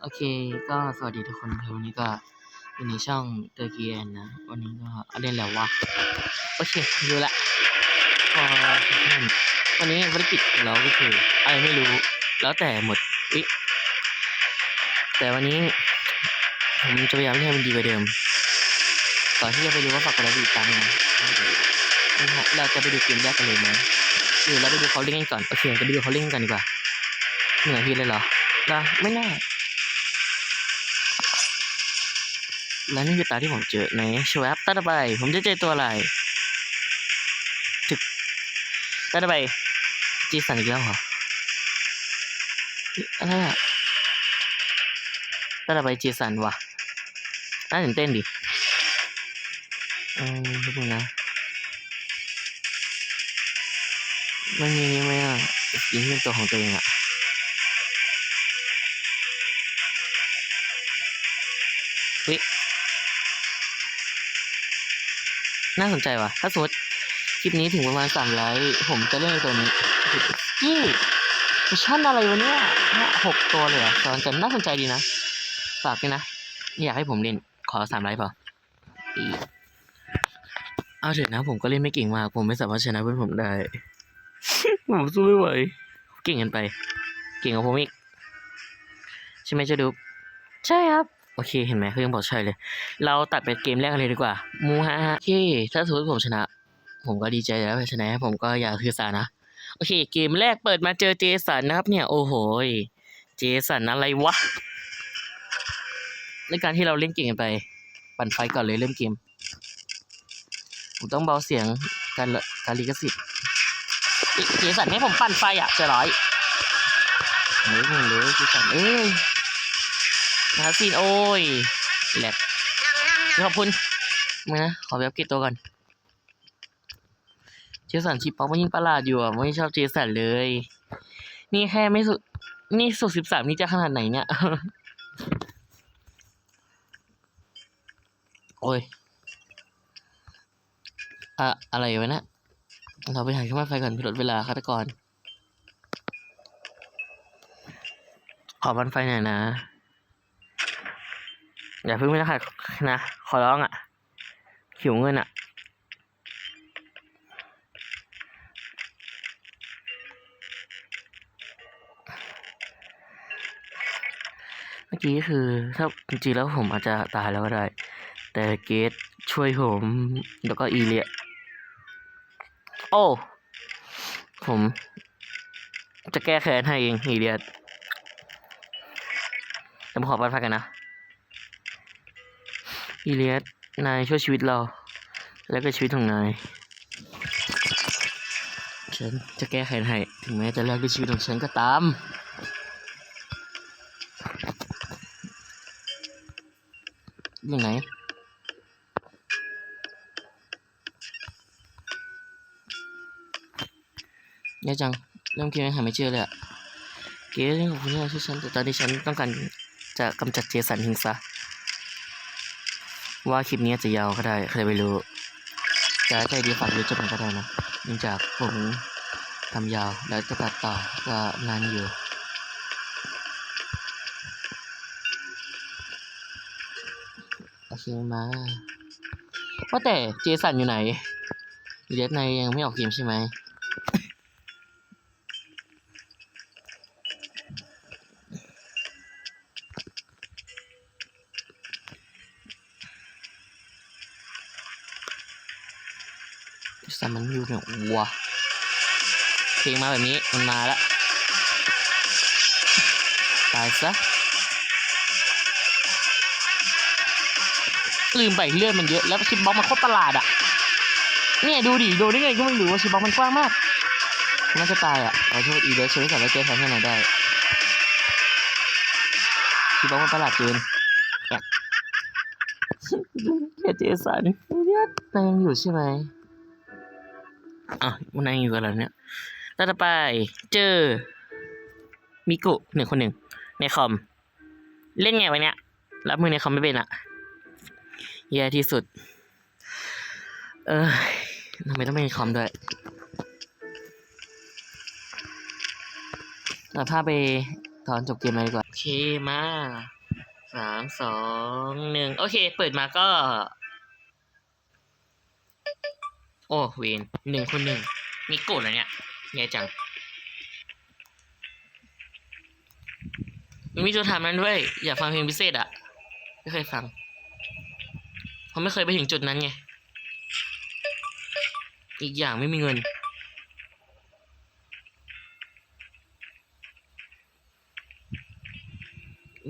โอเคก็สวัสดีทุกคนครับวันนี้ก็อยู่ในช่องเตอร์กีแอนนะ วันนี้ก็เอาเล่นแล้ววะโอเคดูละพอวันนี้ภารกิจของเราก็คืออะไรไม่รู้แล้วแต่หมดวิแต่วันนี้ผมจะพยายามให้มันดีกว่าเดิมก่อนที่จะไปดูว่าฝากกดไลค์กดติดตามนะเราจะไปดูเกมแรกกันเลยไหมหรือเราไปดูเขาเล่นกันก่อนโอเคจะไปดูเขาเล่นกันดีกว่าเหนื่อยพี่เลยเหรอนะไม่น่า และนี่คือตาที่ผมเจอในชวบตาตะไบผมจะเจอตัวอะไรถึกตาตะไบจีสันอีกแล้วเหรออะไรอะตาตะไบจีสันวะน่าตื่นเต้นดิเออทุกคนนะมันมีไหมอะสกินเป็นตัวของตัวเองอะเฮ้ย น่าสนใจว่ะ ถ้าสมมติคลิปนี้ถึงประมาณสามไลค์ผมจะเล่นตัวนี้ยี่มิชชั่นอะไรวะเนี่ยห้าหกตัวเลยอะตอนกันน่าสนใจดีนะ ฝากด้วยนะ อยากให้ผมเล่น ขอสามไลค์พออีเอาเถอะนะ ผมก็เล่นไม่เก่งมาก ผมไม่สามารถชนะเพื่อนผมได้ ผมสู้ไม่ไหว เก่งกินไป เก่งกว่าผมอีก ใช่ไหมเจ้าดุ๊กใช่ครับ โอเคเห็นไหมเขายังบอกใช่เลย เราตัดไปเกมแรกเลยดีกว่า มูฮะโอเค ถ้าสมมติผมชนะ ผมก็ดีใจแล้วชนะ ผมก็อยากคือสานะ โอเค เกมแรกเปิดมาเจอเจสันนะครับ เนี่ย โอ้โห เจสันอะไรวะในการที่เราเล่นเกมกันไป ปั่นไฟก่อนเลยเริ่มเกม ผมต้องเบาเสียงการละการลิขสิทธิ์เจสันให้ผมปั่นไฟอะเจะร้อยเฮ้ยเลยเจสันเอ้ย นาซีนโอ้ยแหลกขอบคุณมานะขอแบบกิดตัวก่อน เจสันชิปป๊อกมันยิ่งประหลาดอยู่อะไม่ชอบเจสันเลย นี่แค่ไม่สุด นี่สุดสิบสามนี่จะขนาดไหนเนี่ย โอ้ยอะอะไรวะนะเราไปหาเครื่องไฟก่อนเพื่อลดเวลาฆาตกร ขอบันไฟหน่อยนะ อย่าเพิ่งไม่ได้ค่ะนะ ขอร้องอะ หิวเงินอะ เมื่อกี้คือ ถ้าจริงๆแล้วผมอาจจะตายแล้วก็ได้ แต่เกตช่วยผม แล้วก็อีเลีย โอ้ ผม จะแก้แค้นให้เองอีเลียแต่ขอบันไฟกันนะ อีเลียสนายช่วยชีวิตเรา แล้วก็ชีวิตของนาย ฉันจะแก้ไขให้ ถึงแม้จะแลกด้วยชีวิตของฉันก็ตาม อยู่ไหนแย่จัง เริ่มคิดยังหาไม่เจอเลยอะเก๋ขอบคุณที่ช่วยฉันแต่ตอนนี้ฉันต้องการจะกำจัดเจสันทิ้งซะ ว่าคลิปนี้จะยาวก็ได้ใครไม่รู้จะใจดีฝากดูจนถึงก็ได้นะเนื่องจากผมทำยาวแล้วจะตัดต่อก็นานอยู่โอเคมาว่าแต่เจสันอยู่ไหนเลียสในยังไม่ออกเกมใช่ไหม แต่มันอยู่เนี่ยวัวเพลงมาแบบนี้มันมาแล้วตายซะลืมไปเลือดมันเยอะแล้วชิปบ็อกมันโคตรประหลาดอะเนี่ยดูดิดูได้ไงก็ไม่รู้ว่าชิปบ็อกมันกว้างมากน่าจะตายอะขอโทษอีเดชช่วยสอนเราเจสันให้หนได้ชิปบ็อกมันประหลาดเกินแอกเจสันเลียดนายยังอยู่ใช่ไหม อะมันนั่งอยู่กับเราเนี่ยต่อไปเจอมิกุหนึ่งคนหนึ่งในคอม เล่นไงวะเนี่ยรับมือในคอมไม่เป็นอะแย่ที่สุด เออทำไมต้องเป็นในคอมด้วยตัดภาไปตอนจบเกมเลยดีกว่า โอเคมาสามสองหนึ่งโอเค เปิดมาก็ อ้เวนหนึ่งคนหนึ่งมีโกรธแล้วเนี่ยใหญ่จังมันมีตัวถามนั้นด้วย อยากฟังเพลงพิเศษอะไม่เคยฟังเพราะไม่เคยไปถึงจุดนั้นไง อีกอย่างไม่มีเงิน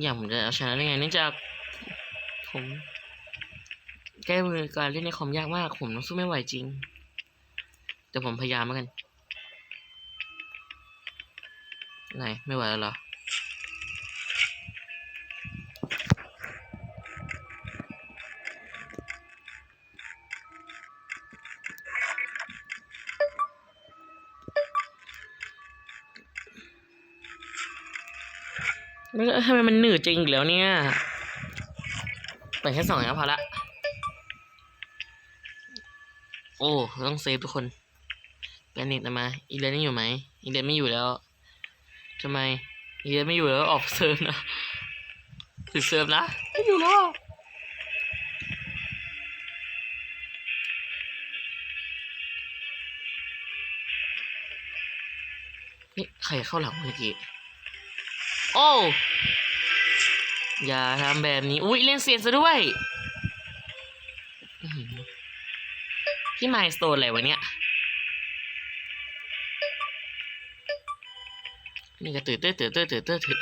อย่างผมจะเอาชนะได้ไงเนื่องจากผมแก้มือการเล่นในคอมยากมาก ผมต้องสู้ไม่ไหวจริง แต่ผมพยายามแล้วกัน ไหน ไม่ไหวแล้วเหรอ แล้วทำไมมันหนืดจริงอีกแล้วเนี่ยไปแค่สองอย่างพอละ โอ้ ต้องเซฟทุกคน แกนิตมาอีเลนยังอยู่ไหมอีเลนไม่อยู่แล้วทำไมอีเลนไม่อยู่แล้วออกเซิร์ฟนะติดเซิร์ฟนะไม่อยู่แล้วนี่ใครเข้าหลังเมื่อกี้โอ้อย่าทำแบบนี้ อุ้ยเล่นเสียนซะด้วยพี่ไมล์สโตนอะไรวะเนี่ย นี่ก็ตื่นเต้นตื่นเต้นตื่นเต้นตื่น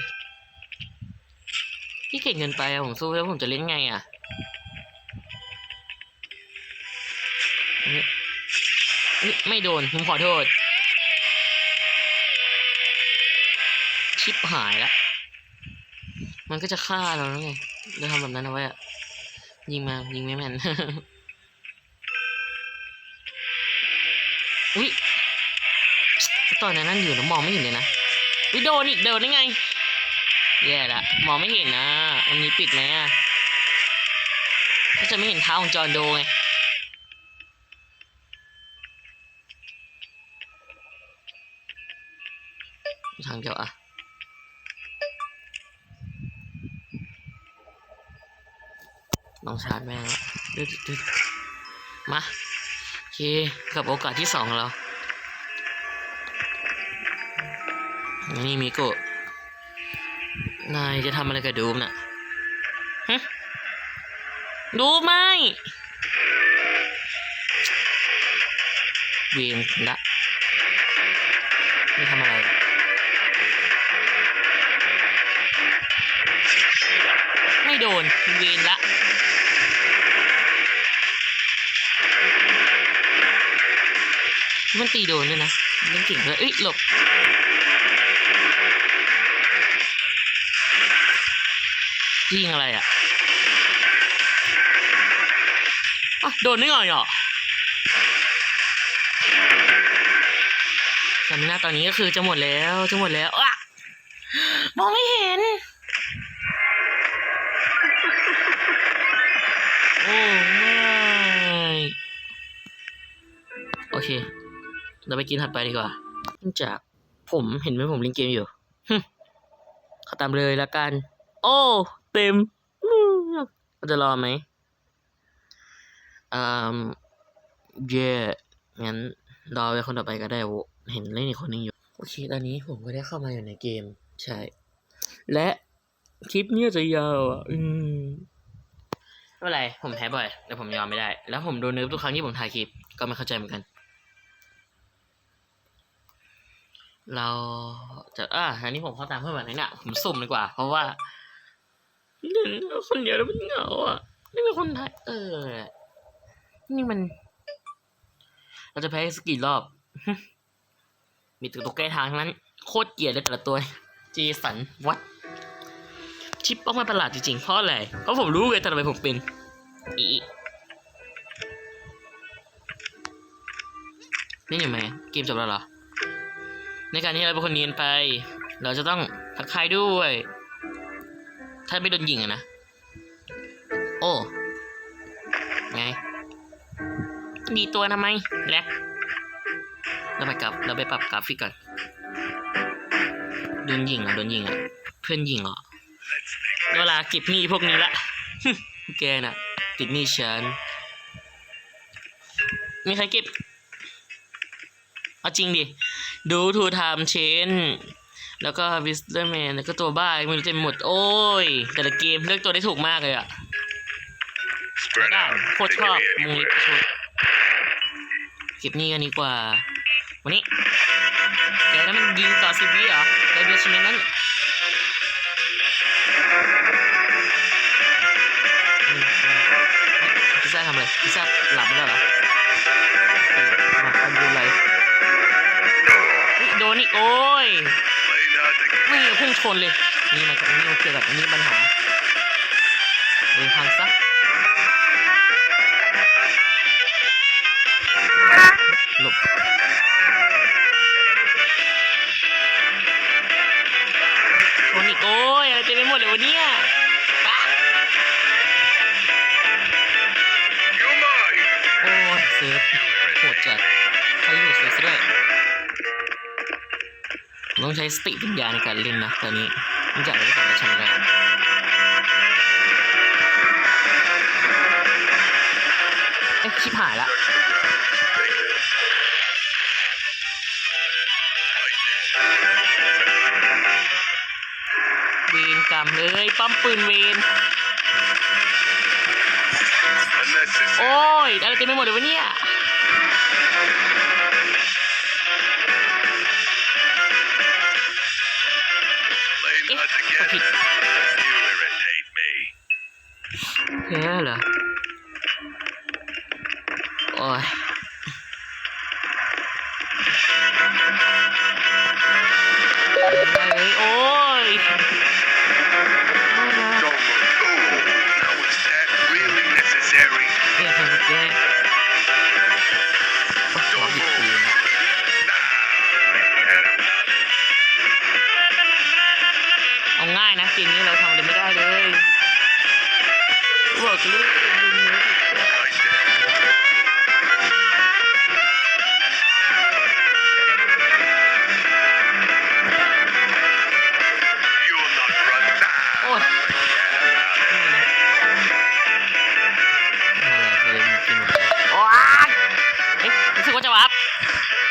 พี่เก่งเกินไปอะผมสู้แล้วผมจะเล่นไงอะนี่ไม่โดน ผมขอโทษ ชิปหายละมันก็จะฆ่าเราแล้วไงเราทำแบบนั้นเอาไว้อะยิงมา ยิงไม่แม่นอุ้ยตอนนั้นนั่นอยู่นะมองไม่เห็นเลยนะ วิโดนอีกโดนได้ไง แย่ละมองไม่เห็นนะวันนี้ปิดไหมอะก็จะไม่เห็นเท้าของจอห์นโดไงทางเดียวอะลองชาร์จแม่งละดึดดึดมาโอเคกับโอกาสที่สองของเรา นี่มิโกะนายจะทำอะไรกับดูมน่ะฮะดูไม่ เวียงละไม่ทำอะไร ไม่โดนเวนละมันตีโดนด้วยนะเล่นเก่งเลยเอ้ยหลบ ยิงอะไรอะอะโดนได้ไงอะสำนักตอนนี้ก็คือจะหมดแล้วจะหมดแล้วอะมองไม่เห็น โอ้ไม่โอเค เราไปกินถัดไปดีกว่าเนื่องจากผมเห็นไหมผมเล่นเกมอยู่ฮึขอตามเลยละกัน โอ้ เต็มมเราจะรอไหมอ่าเย่งั้นรอไปคนต่อไปก็ได้โเห็นเล่นอีกคนนึงอยู่ โอเค ตอนนี้ผมก็ได้เข้ามาอยู่ในเกม ใช่ และคลิปเนี้ยจะยาวอะ อืมไม่เป็นไร ผมแพ้บ่อย แต่ผมยอมไม่ได้ แล้วผมโดนเนิร์ฟทุกครั้งที่ผมถ่ายคลิป ก็ไม่เข้าใจเหมือนกัน เราจะอ่าอันนี้ผมเข้าตามเพื่อนแบบนี้เนี่ยผมสุ่มดีกว่า เพราะว่า เดินคนเดียวแล้วมันเหงาอะไม่มีคนไทย เออ นี่มัน เราจะแพ้สกี่รอบ มีตัวตัวแก้ทางทั้งนั้น โคตรเกลียดเลยแต่ละตัว เจสันวัด ชิปออกมาประหลาดจริงๆ เพราะอะไร เพราะผมรู้เลยแต่ทำไมผมเป็น อีนี่อยู่ไหมเกมจบแล้วเหรอ ในการที่เราเป็นคนเนียนไป เราจะต้องทักทายด้วย ถ้าไม่โดนยิงอะนะ โอ้ ไงดีตัวทำไม แลกเราไปกลับเราไปปรับกราฟิกก่อน โดนยิงเหรอโดนยิงอะ เพื่อนยิงเหรอลาเก็บหนี้พวกนี้ละ แกน่ะ ติดหนี้ฉัน มีใครเก็บ เอาจริงดิ ดูทูไทม์เชน แล้วก็วิสเตอร์แมนแล้วก็ตัวบ้าไม่รู้เต็มหมด โอ้ย แต่ละเกมเลือกตัวได้ถูกมากเลยอะ Spread ได้ out. โคตร They ชอบ can be มุงลิ anywhere. ชุดเก็บหนี่กันดีกว่า วันนี้แกนั้นมันยิงต่อสิบวิเหรอแกดูชิมนั้นอืมอืมเฮ้ยพิซซ่าทำอะไรพิซซ่าหลับไปแล้วเหรอโอเคมาทำดูอะไรเฮ้ยโดนอีกโอ้ย นี่พุ่งชนเลย นี่มันนี่มันเกี่ยวกับนี่ปัญหาเดินทางซะหลบชนอีกโอ้ยอะไรเต็มไปหมดเลยวะเนี่ย ต้องใช้สติปัญญาในการเล่นนะตอนนี้มันจะอะไรก็ตามมาชนะแล้วเอ๊ะชิบหายละเวนกรรมเลยปั๊มปืนเวนโอ้ยอะไรเต็มไปหมดเลยวะเนี่ย ก็ผิดแพ้เหรอ โอ้ยโอ้ยไม่นะ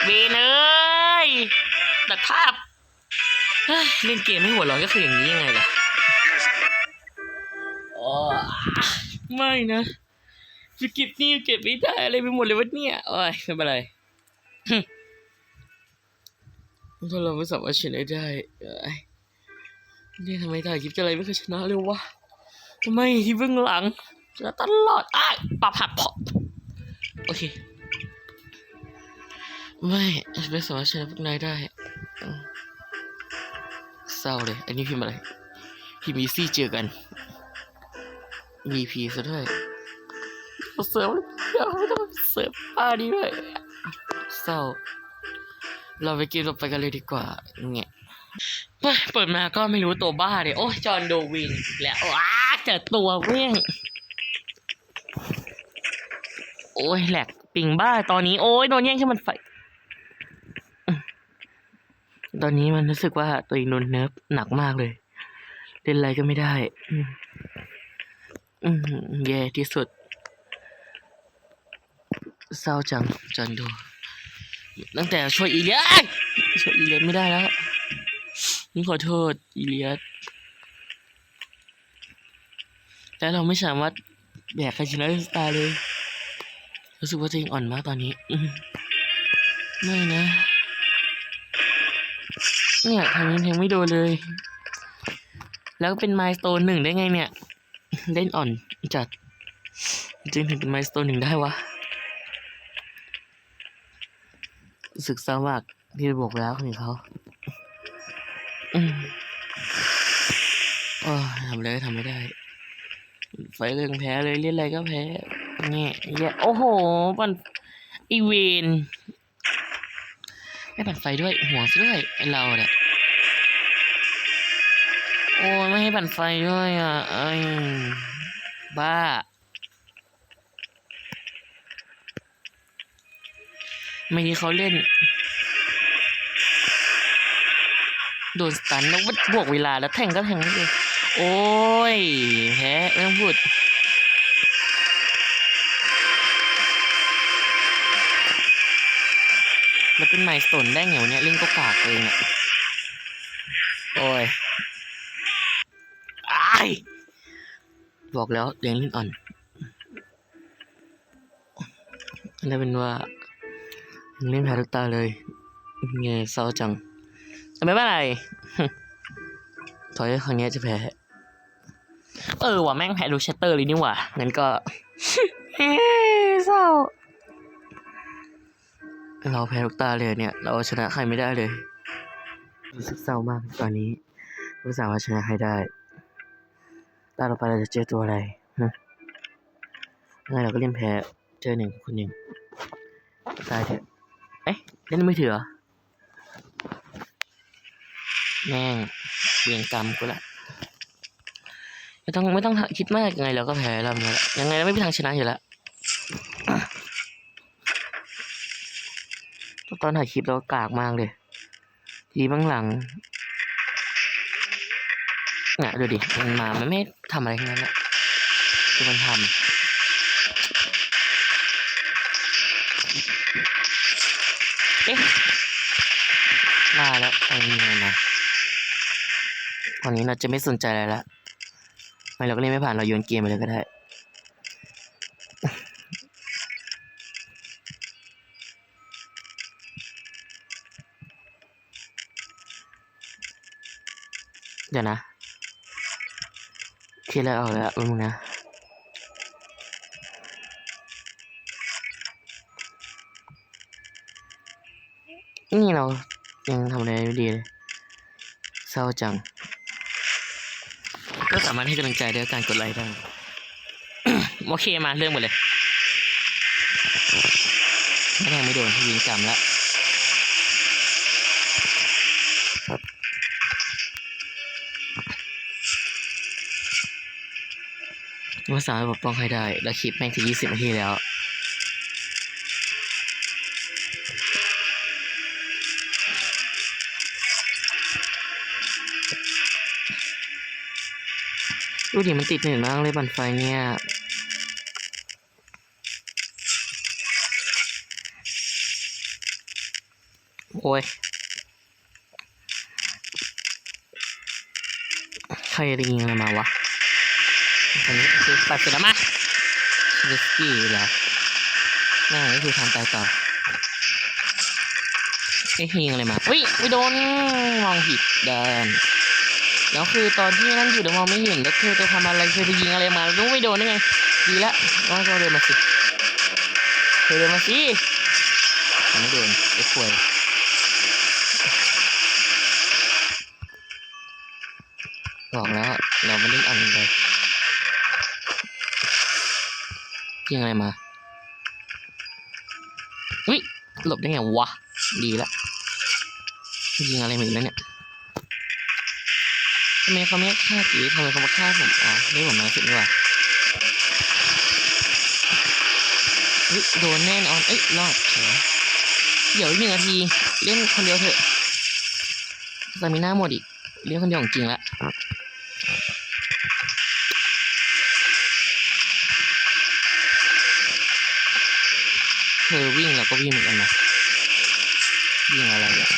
เวนเอ้ยตัดภาพเล่นเกมให้หัวร้อนก็คืออย่างนี้ยังไงล่ะไม่นะจะเก็บนี่เก็บไม่ได้อะไรไปหมดเลยวะเนี่ยโอ้ยไม่เป็นไรถ้าเราไม่สามารถชนะได้เอ้ยเนี่ยทำไมถ่ายคลิปจะอะไรไม่เคยชนะเลยวะทำไมที่เบื้องหลังชนะตลอดอ้ายปรับหักพอโอเค ไม่ไม่สามารถชนะพวกนายได้เศร้าเลย อันนี้พิมพ์อะไร พิมพ์อีซี่เจอกัน VP ซะด้วยเสิร์ฟเดี๋ยไม่ต้องเสิร์ฟป้าดีด้วยเศร้า เราไปกินต่อไปกันเลยดีกว่าเงี้ยเปิดมาก็ไม่รู้ตัวบ้าเลยโอ้ยจอห์นโดวินแล้วว้าเจอตัวเว้ยงโอ้ยแหลกปิงบ้าตอนนี้ โอ้ยโดนแย่งขึ้มันไฟ ตอนนี้มันรู้สึกว่าตัวเองโดนเนิร์ฟหนักมากเลย เล่นอะไรก็ไม่ได้ อืมแย่ที่สุด เศร้าจังจันดู ตั้งแต่ช่วยอีเลียสช่วยอีเลียสไม่ได้แล้ว นี่ขอโทษอีเลียสแต่เราไม่สามารถแบกใครชนะสตาร์เลย รู้สึกว่าตัวเองอ่อนมากตอนนี้ ไม่นะ เนี่ยทำยังแทงไม่โดนเลย แล้วเป็นไมล์สโตนหนึ่งได้ไงเนี่ย เล่นอ่อนจัดจึงถึงเป็นไมล์สโตนหนึ่งได้วะรู้สึกเศร้ามากที่บอกแล้วคนอื่นเขาอืมโอ้ยทำอะไรก็ทำไม่ได้ ไฟเรื่องแพ้เลยเล่นอะไรก็แพ้เงี้ยแย่โอ้โหมันอีเวนไม่ปัดไฟด้วยห่วงซะด้วยไอเราเนี่ย โอ้ยไม่ให้ปั่นไฟด้วยอะไอ้บ้า ไม่ที่เขาเล่น โดนสตันแล้วบวกเวลาแล้วแทงก็แทงไม่เลยโอ้ยแพ้ไม่ต้องพูดแล้วเป็นไมล์สโตนได้ไงวะเนี่ยเล่นก็กากเลยเนี่ยโอ้ยายบอกแล้วเลี้ยงเล่นอ่อนนั่นเป็นว่ายังเล่นแพ้ทุกตาเลยเงยเศร้าจังแต่ไม่เป็นไรถอยครั้งนี้จะแพ้ เออว่ะแม่งแพ้ลูเชตเตอร์เลยนี่ว่างั้นก็เศร้าเราแพ้ทุกตาเลยเนี่ย เราชนะใครไม่ได้เลยรู้สึกเศร้ามากตอนนี้รู้สามารถชนะใครได้ ตาเราไปเราจะเจอตัวอะไรฮะงั้นเราก็เล่นแพ้เจอหนึ่งคนหนึ่งตายเถอะเอ๊ะเล่นไม่ถือหรอแม่งเวียนกรรมกูละไม่ต้องไม่ต้องคิดมากยังไงเราก็แพ้รอบนี้แหละยังไงเราไม่มีทางชนะอยู่แล้วตอนถ่ายคลิปเราก็กากมากเลยทีบ้างหลัง เนี่ยดูดิมันมามันไม่ทำอะไรทั้งนั้นแหละคือมันทำเอ๊ะมาแล้วไอ้นี่ไงนะตอนนี้เราจะไม่สนใจอะไรละไม่เราก็เล่นไม่ผ่านเราโยนเกมไปเลยก็ได้เดี๋ยวนะ คิดอะไรออกแล้วมึงนะนี่เรายังทำอะไรไม่ดีเลยเศร้าจัง ก็สามารถให้กำลังใจด้วยการกดไลค์ได้โอเคมาเรื่องหมดเลย ไม่แทงไม่โดนยิงกรรมละ ว่าสามารถปกป้องใครได้ แล้วคลิปแม่งถึงยี่สิบนาทีแล้ว ดูดิมันติดหนืดมากเลยบันไฟเนี่ยโอ้ยใครได้ยิงอะไรมาวะ อันนี้คือปัดเสร็จแล้วมาชิสกี้เหรอแม่งนี่คือทำตายต่อไอ้ยิงอะไรมาอุ้ยไม่โดนมองผิดเดินแล้วคือตอนที่นั่นอยู่เดี๋ยวมองไม่เห็นแล้วเธอจะทำอะไรเธอจะยิงอะไรมารู้ไม่โดนได้ไงดีละน้องก็เดินมาสิเธอเดินมาสิมันไม่โดนไอ้ควยบอกแล้วเราไม่เล่นอ่อนเลย ยิงอะไรมาวิหลบได้ไงวะ ดีละยิงอะไรมาอีกแล้วเนี่ยทำไมเขาไม่ฆ่าจีทำไมเขามาฆ่าผมอ๋อนี่ผมมาสุดนี่หว่าวิโดนแน่นอน เอ้ยรอดเฉยเดี๋ยวอีกหนึ่งนาที เล่นคนเดียวเถอะสามีหน้าหมดอีก เล่นคนเดียวของจริงละ เธอวิ่งเราก็วิ่งเหมือนกันนะวิ่งอะไรอะ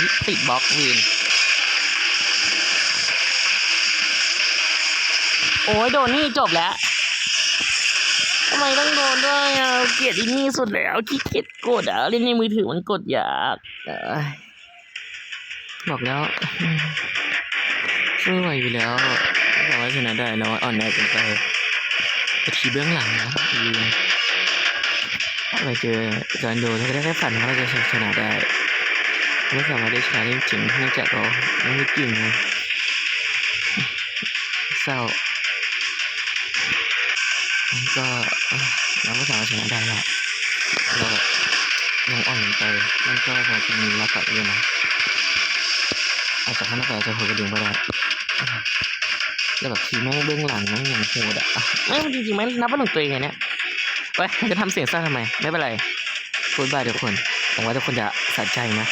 นี่ติดบล็อกวินโอ้ยโดนนี่จบแล้วทำไมต้องโดนด้วยอะเกลียดอีนี่สุดแล้วขี้เกียจกดอะเล่นในมือถือมันกดยากเอ้ยบอกแล้วอืมช่วยไหวอยู่แล้วไม่สามารถชนะได้นะว่าอ่อนแอเกินไปไป ทีเบื้องหลังนะยืนไปเจอจานโดนถ้าได้แค่ฝันว่าเราจะชนะได้ไม่สามารถได้ชนะได้จริงเนื่องจากเราไม่ได้กิ่งไงเศร้าก็เราไม่สามารถชนะได้ละเราแบบยังอ่อนไปมันก็พอจะมีรักกับอยู่นะอาจจะข้างนอกอาจจะหัวกระดิ่งไปได้ แล้วแบบทีแม่งเบื้องหลังแม่งอย่างโหดอะไม่จริงๆไม่นับว่าหนึ่งตัวเองไงเนี่ยไปจะทำเสียงเศร้าทำไม ไม่เป็นไรพูดบายทุกคนหวังว่าทุกคนจะสะใจนะ